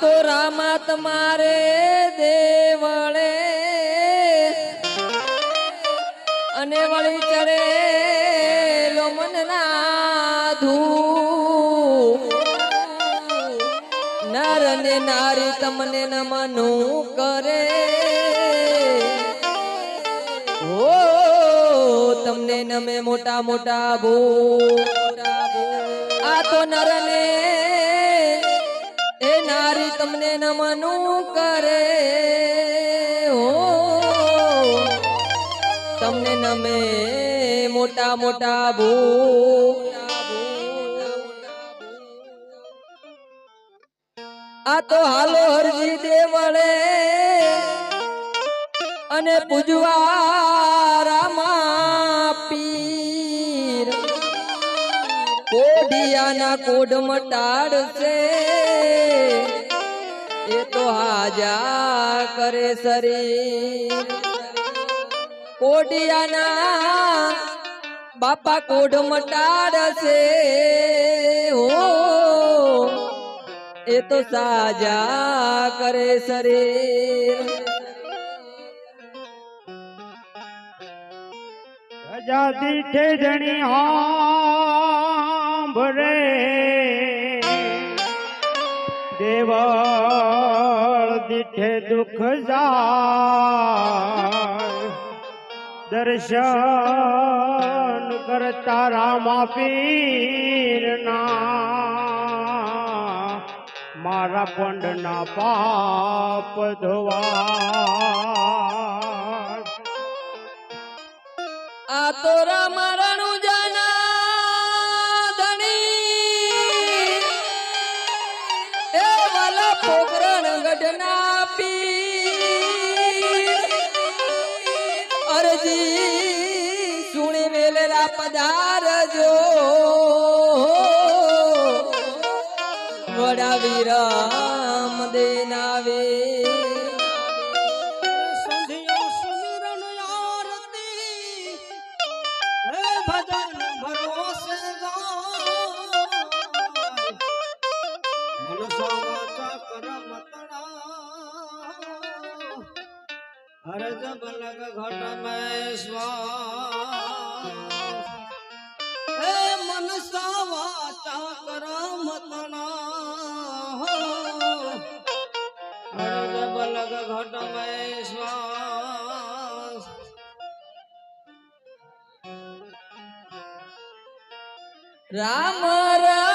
તો રામા તમારે દેવળે. અને વળી ચડે લો મનના ધૂ નર ને નારી તમને નમનું કરે. ઓ, તમને નમે મોટા મોટા ભૂ. આ તો નર ને એ તમને નમનું કરે. હો. તમને નમે મોટા મોટા ભૂ આ તો હાલો હરજી દેવળે અને પૂજવા રામા. કોઢિયાના કોડ મટાડશે. એ તો હાજા કરે શરીર. કોઢિયાના બાપા કોઢ મટાડશે. હો, એ તો સાજા કરે શરીર. પ્રજા દીઠે જણી હાંભરે દેવળ દીઠે દુઃખ જાય. દર્શન કરતા રામા પીરના મારા પંડના પાપ ધોવા. આ તો રામારણું ઘટ મેં શ્વાસ રામ. રણું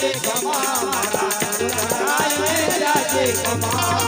राधे कमा राधे राधे कमा